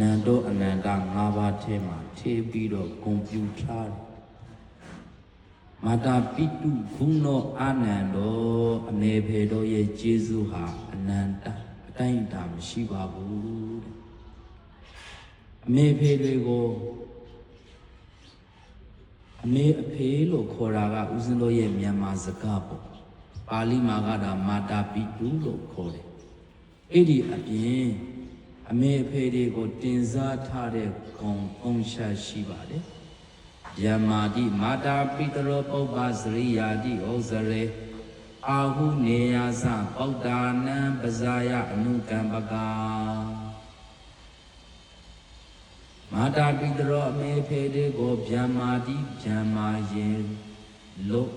နန္တောအနန္တ၅ပါးထဲမှာထေးပြီးတော့ဂုံပြူထားတယ်မာတာပိတုဘုနောအာနန္တောအမေဖေတော်ရဲ့ကျေးဇူးဟာအနန္တအတိုင်းအတာမရှိပါဘူးတဲ့အမေဖေတွေကိုအမေအဖေလို့ခေါ်တာကဦးဇင်းတို့ရဲ့မြန်မာစကားပေါ့ပါဠိမှာကဒါမာတာပိတုလို့ခေါ်တယ်အဲ့ဒီအပြင် အမေအဖေတွေကိုတင်စားထားတဲ့ဂုံပုံရှာရှိပါတယ်ယမတိမာတာပိတရောပုပ္ပစရိယာတိဩဇရေအာဟုနေယသပောက်တာနံပဇာယအနုကံပကာမာတာပိတရောအမေဖေတွေကိုဗျမ္မာတိဗျမ္မာယင်လို့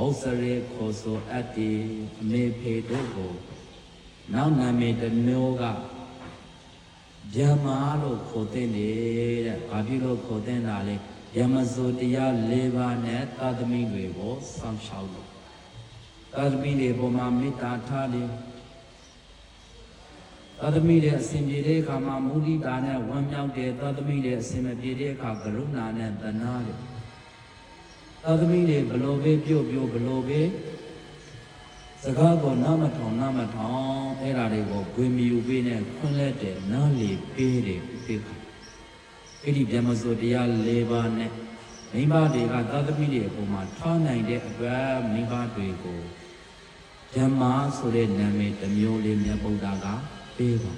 ဩဇရေခေါ်ဆိုအပ်တယ်အမေဖေတို့ကို နောက်နာမည်တစ်မျိုးကဗျမ္မာလို့ခေါ်တဲ့တဲ့။ဘာဖြစ်လို့ခေါ်တဲ့တာလဲ။ဗျမ္မစုတရား၄ပါးနဲ့သာသမီတွေကိုစောင့်ရှောက်လို့သာသမီတွေပေါ်မှာမေတ္တာထားတယ်။သာသမီတွေအစဉ်ပြေတဲ့အခါမှာမုဒိတာနဲ့ဝမ်းမြောက်တယ်။သာသမီတွေအစဉ်မပြေတဲ့အခါကရုဏာနဲ့တနာတယ်။သာသမီတွေဘလို့ပဲပြုတ်ပြုတ်ဘလို့ပဲ စကားကိုနားမထောင်နားမထောင်အဲ့ဒါတွေကိုဂွေမြူပေးနဲ့ခွန်းလက်တယ်နားလေပေးတယ်ဒီခါအဲ့ဒီဗျမစိုးတရား၄ပါးနဲ့မိဘတွေကသာသမီတွေအပေါ်မှာထားနိုင်တဲ့အတွက်မိဘတွေကိုဓမ္မဆိုတဲ့နာမည်တစ်မျိုးလေးမြတ်ဗုဒ္ဓကပေးပါ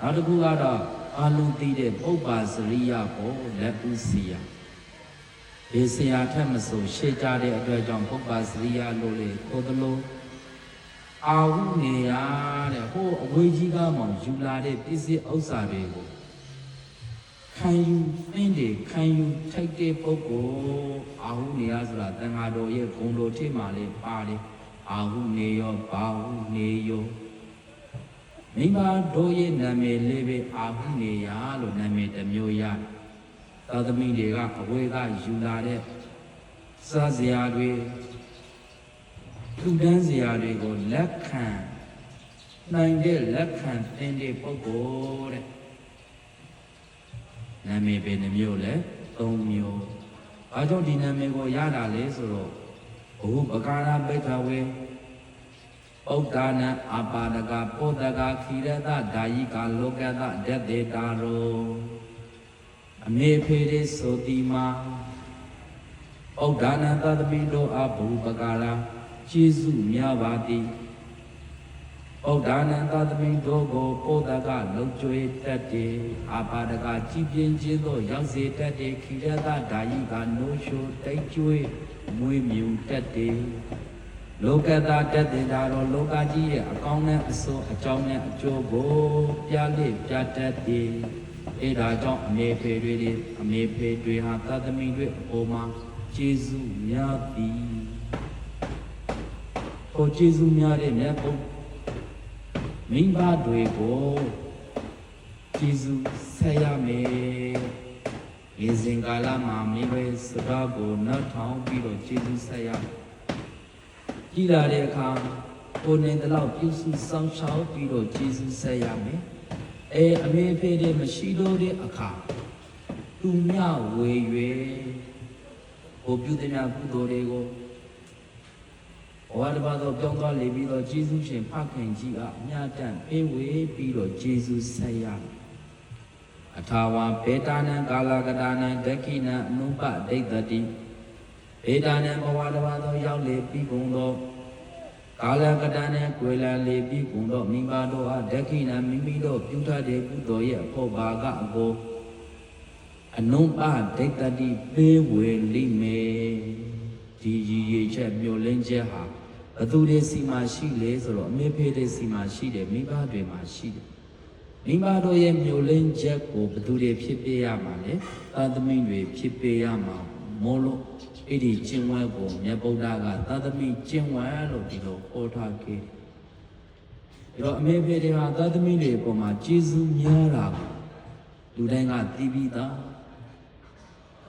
နောက်တစ်ခုကတော့အာလုံးသိတဲ့ပုပ္ပါစရိယကိုလက်ဥစီယ ဒီဆရာထက်မဆိုရှေ့ကြတဲ့အတွက်ကြောင့်ပုပ္ပါစရိယလို့လေခေါ်သလိုအာဟုနေရတဲ့ဟိုအဝေးကြီးကမှယူလာတဲ့ပစ္စည်းဥစ္စာတွေကိုခံယူသင်တွေခံယူထိုက်တဲ့ပုဂ္ဂိုလ်အာဟုနေရဆိုတာတန်ဃာတော်ရဲ့ဂုဏ်တော်ထိမှလည်းပါတယ်အာဟုနေရောဘာဟုနေရောမိဘတို့ရဲ့နာမည်လေးပဲအာဟုနေရလို့နာမည်တစ်မျိုးရတယ် သာသမီတွေကအဝေးကယူလာတဲ့စားစရာတွေလူတန်းစရာတွေကိုလက်ခံနိုင်တဲ့လက်ခံသင်တဲ့ပုဂ္ဂိုလ်တဲ့နာမည်ပဲနှမျိုးလဲ၃မျိုးဘာကြောင့်ဒီနာမည်ကိုရတာလဲဆိုတော့ဘုပကာရပိခဝေဩဒ္ဒါနအပါဒကပောတကခိရတဒါယိကလောကတဒက်တေတာရော အမေဖေရေဆိုတိမာဩဒ္ဒါနသတ္တမိတို့အဘုပကာရကျေးဇူးများပါသည်ဩဒ္ဒါနသတ္တမိတို့ကိုပောတကလုံကျွေတတ်တယ်အပါဒကကြည်ပြင်းခြင်းတို့ရောက်စေတတ်တယ်ခိရတဒါယိကနိုးရှိုတိတ်ကျွေးမွေးမြူတတ်တယ်လောကတာတက်တင်တာတော့လောကကြီးရဲ့အကောင်းနဲ့အဆိုးအကြောင်းနဲ့အကျိုးကိုပြလိပြတတ်တယ် အဲဒါကြောင့်အမေဖေတွေတွေအမေဖေတွေဟာသတ္တမိတွေအပေါ်မှာကျေးဇူးများသည်ဟိုကျေးဇူးများတဲ့မြတ်ဘုမိဘတွေကိုကျေးဇူးဆက်ရမယ်ဒီစဉ်ကာလမှာမိဘစကားကိုနှောက်ထောင်ပြီးတော့ကျေးဇူးဆက်ရမယ်ကြည်လာတဲ့အခါကိုယ်နေတလောက်ပြုစုစောင့်ရှောက်ပြီးတော့ကျေးဇူးဆက်ရမယ် အဲအမေဖေတွေမရှိတော့တဲ့အခါသူမြဝေရွယ်ဟိုပြုတဲ့များကုသိုလ်တွေကိုဘဝတစ်ပါးသောပြောင်းသွားလေပြီးတော့ကျေးဇူးရှင်ဖခင်ကြီးကအမြတ်တမ်းပေးဝေပြီးတော့ကျေးဇူးဆက်ရမယ်အထာဝဘေတာနံကာလကတာနံဒက္ခိနံအနုပဒိဋ္ဌတိဘေတာနံဘဝတစ်ပါးသောရောက်လေပြီးကုန်သော ကာလကတန်နဲ့ကွယ်လန်လေပြီးကုန်တော့မိဘတို့အားဒက္ခိဏမိမိတို့ပြုထတဲ့ကုသိုလ်ရဲ့အဖို့ဘာကအကိုအနုပဒိဋ္ဌတိပေးဝေလိမေဒီရည်ရည်ချက်မျိုးလင်းချက်ဟာဘသူတွေစီမှာရှိလေဆိုတော့အမေဖေတွေစီမှာရှိတယ်မိဘတွေမှာရှိတယ်မိဘတို့ရဲ့မျိုးလင်းချက်ကိုဘသူတွေဖြစ်ပြရမှာလဲသာသမီတွေဖြစ်ပြရမှာမို့လို့ အဲ့ဒီကျင့်ဝတ်ကိုမြတ်ဗုဒ္ဓကသာသမီကျင့်ဝတ်လို့ဒီလိုဟောထားခဲ့တယ်။ဒါတော့အမေဖေတွေဟာသာသမီတွေအပေါ်မှာကျေးဇူးများတာကိုလူတိုင်းကသိပြီးသား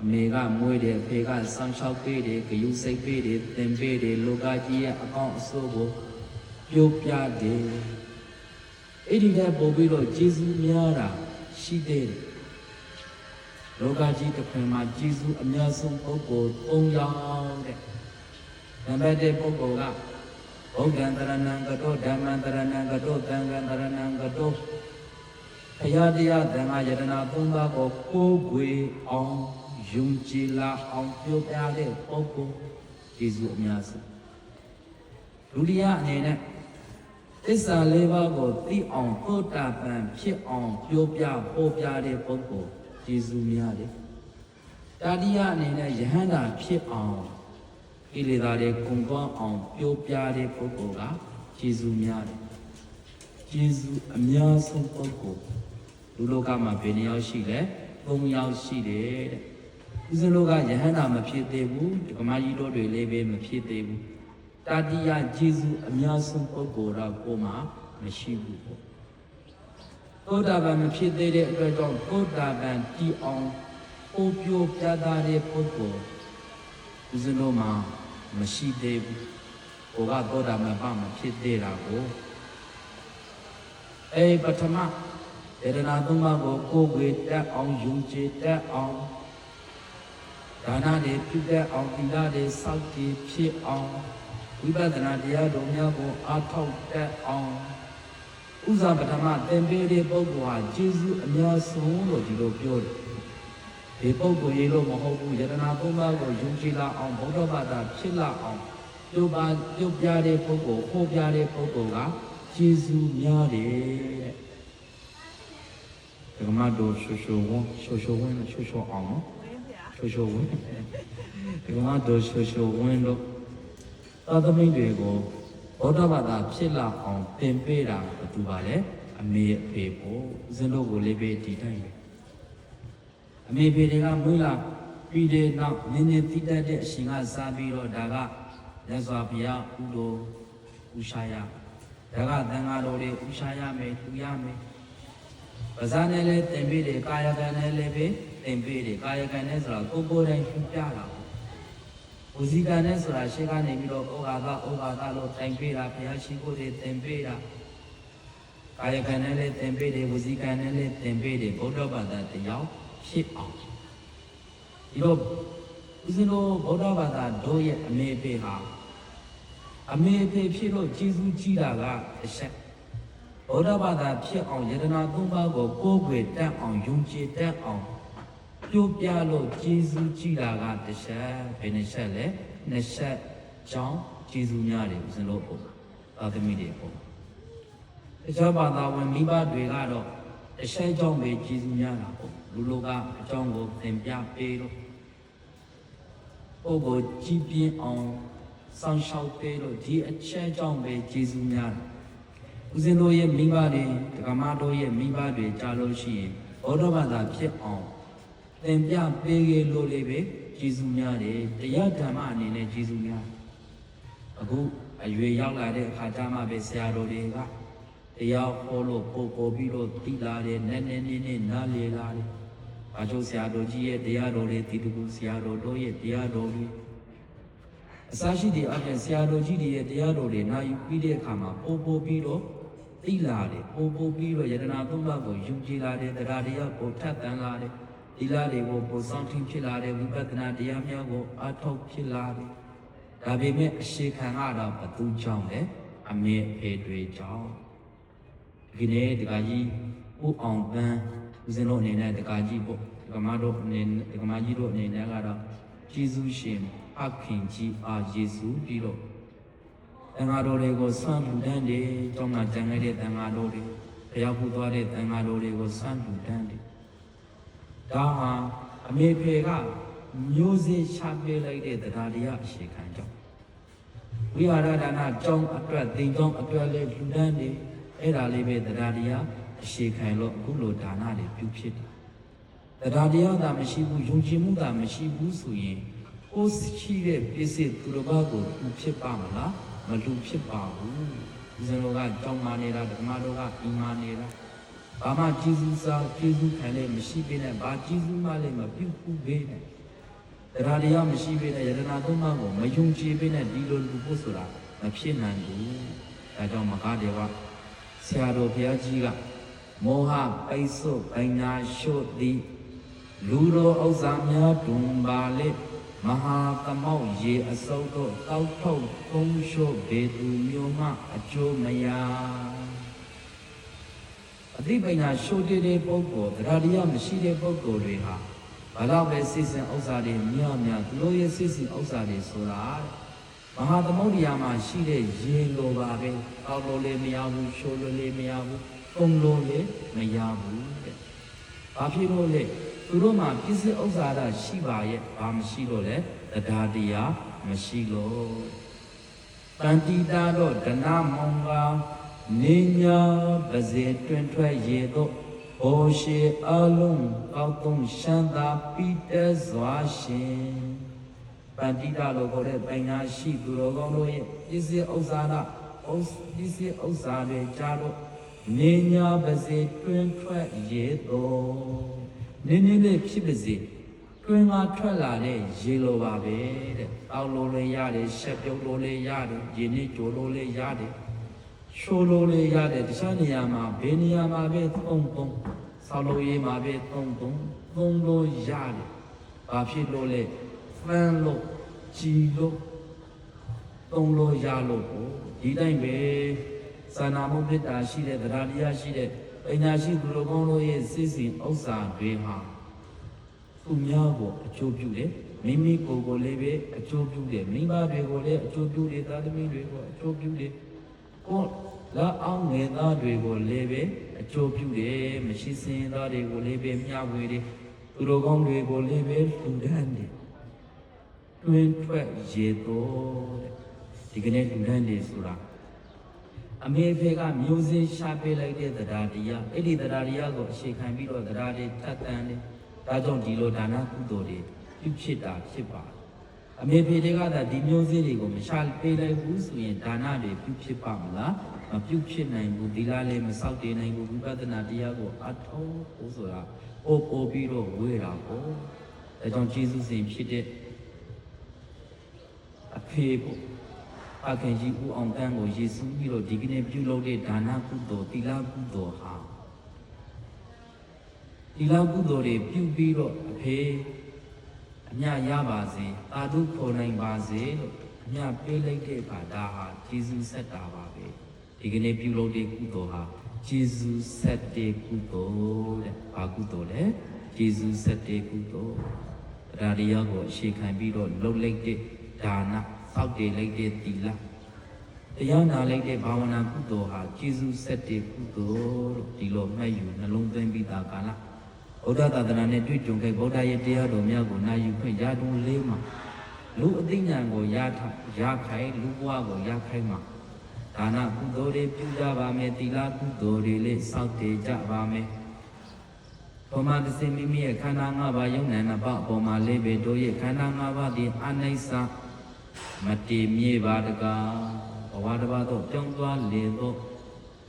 အမေကမွေးတယ်အဖေကစောင့်ရှောက်ပေးတယ်ဂယုစိတ်ပေးတယ်သင်ပေးတယ်လောကကြီးရဲ့အကောင့်အဆိုးကိုပြိုးပြတယ်။အအဲ့ဒီတဲ့ပို့ပြီးတော့ကျေးဇူးများတာရှိသေးတယ် လောကကြီးတစ်ခွင်မှာကျေးဇူးအများဆုံးပုဂ္ဂိုလ်၃ယောက်တဲ့နံပါတ်1ပုဂ္ဂိုလ်ကဘုဒ္ဓံတရဏံကတောဓမ္မံတရဏံကတောသံဃံတရဏံကတောဘုရားတရားသံဃာယတနာသုံးပါးကိုကိုးကွယ်အောင်ယုံကြည်လာအောင်ပြောပြတဲ့ပုဂ္ဂိုလ်ကျေးဇူးအများဆုံးဒုတိယအနေနဲ့သစ္စာလေးပါးကိုသိအောင်သောတာပန်ဖြစ်အောင်ပြောပြဟောပြတဲ့ပုဂ္ဂိုလ် ကျေးဇူးများတယ်တတိယအနေနဲ့ယဟန္တာဖြစ်အောင်ကိလေသာတွေကုန်သွားအောင်ပြောပြတဲ့ပုဂ္ဂိုလ်ကကျေးဇူးများတယ်ကျေးဇူးအများဆုံးပုဂ္ဂိုလ်လူလောကမှာဘယ်နှယောက်ရှိလဲ၃ယောက်ရှိတယ်တဲ့ဦးဇင်းတို့ကယဟန္တာမဖြစ်သေးဘူးဒကမကြီးတို့တွေလည်းပဲမဖြစ်သေးဘူးတတိယကျေးဇူးအများဆုံးပုဂ္ဂိုလ်တော့ကိုယ်မှာမရှိဘူးပေါ့ သောတာပန်မဖြစ်သေးတဲ့အတွက်ကြောင့်သောတာပန်တည်အောင်ပို့ပြပြတာတဲ့ပုဂ္ဂိုလ်ဦးဇင်းတို့မှာမရှိသေးဘူး။ကိုကသောတာပန်ပါမဖြစ်သေးတာကိုအဲပထမေဒနာသုံးပါးကိုကိုယ်ွယ်တက်အောင်ယုံကြည်တက်အောင်ဒါနတွေပြုတတ်အောင်သီလတွေစောင့်တည်ဖြစ်အောင်ဝိပဿနာတရားတော်များကိုအားထုတ်တတ်အောင် ဥဇာပထမသင်ပေးတဲ့ပုဂ္ဂိုလ်ဟာကျေးဇူးအများဆုံးလို့ဒီလိုပြောတယ်ဒီပုဂ္ဂိုလ်ရေလို့မဟုတ်ဘူးယတနာသုံးပါးကိုယုံကြည်လာအောင်ဘုဒ္ဓဘာသာဖြစ်လာအောင်ပြုပါပြုပြတဲ့ပုဂ္ဂိုလ်ဟောပြတဲ့ပုဂ္ဂိုလ်ကကျေးဇူးများတယ်တဲ့ဒကမတော်ရှုရှုဝန်းရှုရှုဝန်းရှုရှုအောင်နော်ရှုရှုဝန်းဒကမတော်ရှုရှုဝန်းလို့သာသမီတွေကို ဘုဒ္ဓဘာသာဖြစ်လာအောင်သင်ပေးတာဘယ်သူပါလဲအမေအဖေပေါ့ဦးဇင်းတို့ကိုလေးပဲဒီတိုင်းပဲအမေဖေတွေကမွေးလာပြီးတဲ့နောက်နင်းနေတိတတ်တဲ့အရှင်ကစားပြီးတော့ဒါကလက်စွာဘုရားဥတော်ဥရှာယဒါကသံဃာတော်တွေဥရှာယမယ်သူရမယ်ပဇာနဲ့လည်းသင်ပေးတယ်ကာယကံနဲ့လည်းပဲသင်ပေးတယ်ကာယကံနဲ့ဆိုတာကိုယ်ကိုယ်တိုင်ဖြူပြတာ ပေါ့ဝစီကံနဲ့ဆိုတာရှေ့ကနေပြီးတော့ဩဃာသဩဃာသလို့တိုင်ပေးတာဘုရားရှိခိုးတွေသင်ပေးတာကာယကံနဲ့လည်းသင်ပေးတယ်ဝစီကံနဲ့လည်းသင်ပေးတယ်ဘုဒ္ဓဘာသာတရားဖြစ်အောင်ဒီတော့ဦးဇင်းတို့ဗုဒ္ဓဘာသာတို့ရဲ့အမေအဖေဟာအမေအဖေဖြစ်လို့ကျေးဇူးကြီးတာကအချက်ဗုဒ္ဓဘာသာဖြစ်အောင်ယတနာသုံးပါးကိုကိုးကွယ်တတ်အောင်ယုံကြည်တတ်အောင် ပြိုးပြလို့ကျေးဇူးကြီးတာကတစ်ချက်ဘယ်နှချက်လဲနှစ်ချက်ကြောင့်ကျေးဇူးများတယ်ဦးဇင်းတို့ပေါ့သာသမီတွေပေါ့တခြားဘာသာဝင်မိဘတွေကတော့အရှက်ကြောင့်ပဲကျေးဇူးများတာပေါ့လူလိုကအကြောင်းကိုသင်ပြပေးလို့ပုဂ္ဂိုလ်ကြည်ပြင်းအောင်စောင့်ရှောက်ပေးလို့ဒီအချက်ကြောင့်ပဲကျေးဇူးများတယ်ဦးဇင်းတို့ရဲ့မိဘတွေဒကမတို့ရဲ့မိဘတွေကြားလို့ရှိရင်ဘောဓဘာသာဖြစ်အောင် သင်ပြပေးရလို့လေးပဲကျေးဇူးများတယ်တရားဓမ္မအနေနဲ့ကျေးဇူးများအခုအရွယ်ရောက်လာတဲ့အခါကျမှပဲဆရာတော်တွေကတရားဟောလို့ပို့ပို့ပြီးတော့တိလာတယ်နည်းနည်းနည်းနည်းနားလေလာတယ်။ဘာလို့ဆရာတော်ကြီးရဲ့တရားတော်တွေဒီတကူဆရာတော်တို့ရဲ့တရားတော်တွေအစရှိတဲ့အပြင်ဆရာတော်ကြီးတွေရဲ့တရားတော်တွေနာယူပြီးတဲ့အခါမှာပို့ပို့ပြီးတော့တိလာတယ်ပို့ပို့ပြီးတော့ယတနာသုံးပါးကိုယုံကြည်လာတယ်တရားတရားကိုထပ်တန်လာတယ် ဒီလာတွေကိုပို့ဆောင်ထင်းဖြစ်လာတယ်ဝိပဿနာတရားများကိုအထောက်ဖြစ်လာတယ်ဒါပေမဲ့အရှိခံကတော့ဘသူကြောင့်လဲအမေဖေတွေကြောင့်ဒီနေ့တကကြီးဦးအောင်ပန်းဦးဇင်းတို့အနေနဲ့တကကြီးပေါ့ဒကမတို့အနေနဲ့ဒကမကြီးတို့အနေနဲ့ကတော့ကျေးဇူးရှင်အခင်ကြီးအားယေရှုပြီးတော့တန်ဃာတော်တွေကိုဆွမ်းလူတန်းတယ်ကျောင်းမှာကျန်ခဲ့တဲ့တန်ဃာတော်တွေဘုရားပူသွားတဲ့တန်ဃာတော်တွေကိုဆွမ်းလူတန်းတယ် ဒါဟာအမေဖေကမျိုးစေ့ချပေးလိုက်တဲ့တရားတရားအရှိခံကြောင့်ဝိဟာရဒါနကျောင်းအတွက်သင်ကျောင်းအတွက်လည်းလူတန်းတယ်အဲ့ဒါလေးပဲတရားတရားအရှိခံလို့အခုလိုဒါနတွေပြုဖြစ်တယ်။တရားတရားသာမရှိဘူးယုံကြည်မှုသာမရှိဘူးဆိုရင်ကိုယ်ရှိတဲ့ပြည့်စုံသူတော်ဘာကိုသူဖြစ်ပါမလားမလူဖြစ်ပါဘူး။ဒီစလိုကကြောင်းမာနေတာဓမ္မတော်ကအီမာနေတာ ဘာမှကျေးဇူးစားကျေးဇူးခံလည်းမရှိပေနဲ့ဘာကျေးဇူးမှလည်းမပြုဘူးပဲနဲ့တရားတရားမရှိပေနဲ့ယတနာသုံးပါးကိုမယုံကြည်ပေနဲ့ဒီလိုလူဖို့ဆိုတာမဖြစ်နိုင်ဘူး။ဒါကြောင့်မကားတယ်ကရာတော်ဘုရားကြီးကမောဟပိတ်ဆို့ပညာရှို့သည်လူတော်ဥစ္စာများတွင်ပါလေမဟာသမုတ်ရေအစုပ်တို့တောက်ထုတ်သုံးရှို့ဘေသူမျိုးမှအကျိုးမရ အသိပညာရှို့တဲ့ပုဂ္ဂိုလ်တရားတရားမရှိတဲ့ပုဂ္ဂိုလ်တွေဟာဘာလို့ပဲစိတ်စဉ်ဥစ္စာတွေမြောက်များသူတို့ရဲ့စိတ်စဉ်ဥစ္စာတွေဆိုတာတဲ့မဟာသမုဒ္ဒရာမှာရှိတဲ့ရေလိုပါပဲအောက်လိုလည်းမရဘူးရှိုးလိုလည်းမရဘူးပုံလိုလည်းမရဘူးတဲ့။ဘာဖြစ်လို့လဲသူတို့မှာပြည့်စုံဥစ္စာရရှိပါရဲ့ဘာမရှိလို့လဲတရားတရားမရှိလို့တန်တိတာတော့ဒနာမောင်က နေညာပါစေတွင်ထွက်ရေတော့ဘောရှိအလုံးကောက်သုံးရှမ်းသာပိတဲစွာရှင်ပန္တိတာလို့ခေါ်တဲ့ပညာရှိသူတော်ကောင်းတို့ရဲ့ပြည့်စုံဥစ္စာရဥစ္ပြည့်စုံဥစ္စာတွေကြားတော့နေညာပါစေတွင်ထွက်ရေတော့နင်းနင်းလေးဖြစ်ပါစေတွင်ကထွက်လာတဲ့ရေလိုပါပဲတဲ့။အောက်လိုလေးရတယ်၊ရှက်ပြုံးလိုလေးရတယ်၊ရေနစ်ကြိုလိုလေးရတယ်။ ရှိုးလိုလေးရတယ်တခြားနေရာမှာဘယ်နေရာမှာပဲသုံးသုံးဆောက်လို့ရေးမှာပဲသုံးသုံးသုံးလို့ရတယ်။ဘာဖြစ်လို့လဲ။ဖန်လို့ကြည်လို့သုံးလို့ရလို့ကိုဒီတိုင်းပဲသာနာမှုမေတ္တာရှိတဲ့တရားတရားရှိတဲ့ပညာရှိသူတော်ကောင်းတို့ရဲ့စိတ်စဉ်ဥစ္စာတွေဟာသူများကိုအကျိုးပြုတယ်မိမိကိုယ်ကိုလည်းပဲအကျိုးပြုတယ်မိဘတွေကိုလည်းအကျိုးပြုတယ်သားသမီးတွေကိုအကျိုးပြုတယ် ကိုလာအောင်ငယ်သားတွေကိုလည်းပဲအကျိုးပြုတယ်မရှိစင်သားတွေကိုလည်းပဲမျှဝေတယ်သူတို့ကောင်းတွေကိုလည်းပဲလူဒန်းတယ်တွင်ထွက်ရေတော်တဲ့ဒီကနေ့လူဒန်းတယ်ဆိုတာအမေဖေကမျိုးစင်းရှာပေးလိုက်တဲ့တရားတရားအဲ့ဒီတရားတရားကိုအခြေခံပြီးတော့တရားတွေထပ်တန်းတယ်ဒါကြောင့်ဒီလိုဒါနကုသိုလ်တွေပြုဖြစ်တာဖြစ်ပါတယ်။ အမေဖေတွေကသာဒီမျိုးစေ့တွေကိုမရှာပေးလိုက်ဘူးဆိုရင်ဒါနတွေပြုဖြစ်ပါမလား။မပြုဖြစ်နိုင်ဘူးဒီလားလည်းမစောက်တည်နိုင်ဘူးဝိပဿနာတရားကိုအထောက်ဖို့ဆိုတာပို့ပို့ပြီးတော့ဝေးတာပေါ့။ဒါကြောင့်ကျေးဇူးရှင်ဖြစ်တဲ့အဖေပေါ့အခင်ကြီးဦးအောင်တန်းကိုယေရှုပြီးတော့ဒီကနေ့ပြုလုပ်တဲ့ဒါနကုသိုလ်တိလကုသိုလ်ဟာဒီလောက်ကုသိုလ်တွေပြုပြီးတော့အဖေ အမြရပါစေတာဓုခေါ်နိုင်ပါစေလို့အမြပေးလိုက်တဲ့အခါဒါဟာဂျေဇုဆက်တာပါပဲဒီကနေ့ပြုလုပ်တဲ့ကုသိုလ်ဟာဂျေဇုဆက်တဲ့ကုသိုလ်တဲ့ဘာကုသိုလ်လဲဂျေဇုဆက်တဲ့ကုသိုလ်တရားတရားကိုအရှိခံပြီးတော့လှုပ်လိုက်တဲ့ဒါနစောက်တည်လိုက်တဲ့သီလတရားနာလိုက်တဲ့ဘာဝနာကုသိုလ်ဟာဂျေဇုဆက်တဲ့ကုသိုလ်လို့ဒီလိုမှတ်ယူနှလုံးသွင်းပြီးသားကာလ ဗုဒ္ဓသာသနာနဲ့တွေ့ကြုံခဲ့ဗုဒ္ဓရဲ့တရားတော်များကိုနာယူခွင့်ရတွင်လေးမှာလူအသိဉာဏ်ကိုရထရခိုင်လူဘဝကိုရခိုင်မှာဒါနကုသိုလ်တွေပြုကြပါမယ်သီလကုသိုလ်တွေလေးစောင့်တည်ကြပါမယ်ဘုမသစိမိမိရဲ့ခန္ဓာ၅ပါးယုံနာနှစ်ပါးအပေါ်မှာလေးပဲတို့ရဲ့ခန္ဓာ၅ပါးသည်အနိစ္စမတည်မြေပါတကားဘဝတစ်ပါးတော့ပြောင်းသွားလေတော့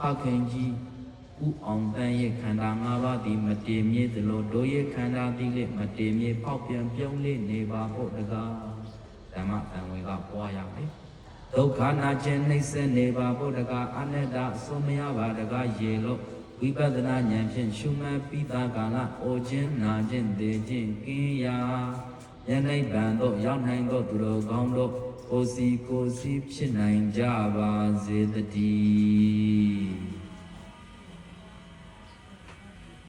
အခင်ကြီး ဥအောင်တန်ရဲ့ခန္ဓာ၅ပါးသည်မတည်မြဲသလိုတို့ရဲ့ခန္ဓာသည်လည်းမတည်မြဲပေါက်ပြန်ပြုံးလေးနေပါဖို့တကားဓမ္မတန်ဝင်ကပွားရမယ်ဒုက္ခနာခြင်းနှိမ့်ဆက်နေပါဖို့တကားအနတ္တအဆုံးမရပါတကားရေလို့ဝိပဿနာဉာဏ်ဖြင့်ရှုမှတ်ပြီးသားကာလအိုခြင်းနာခြင်းသိခြင်းကင်းရာယနေ့ဗံတို့ရောက်နိုင်သောသူတော်ကောင်းတို့ကိုယ်စီကိုယ်စီဖြစ်နိုင်ကြပါစေတည်း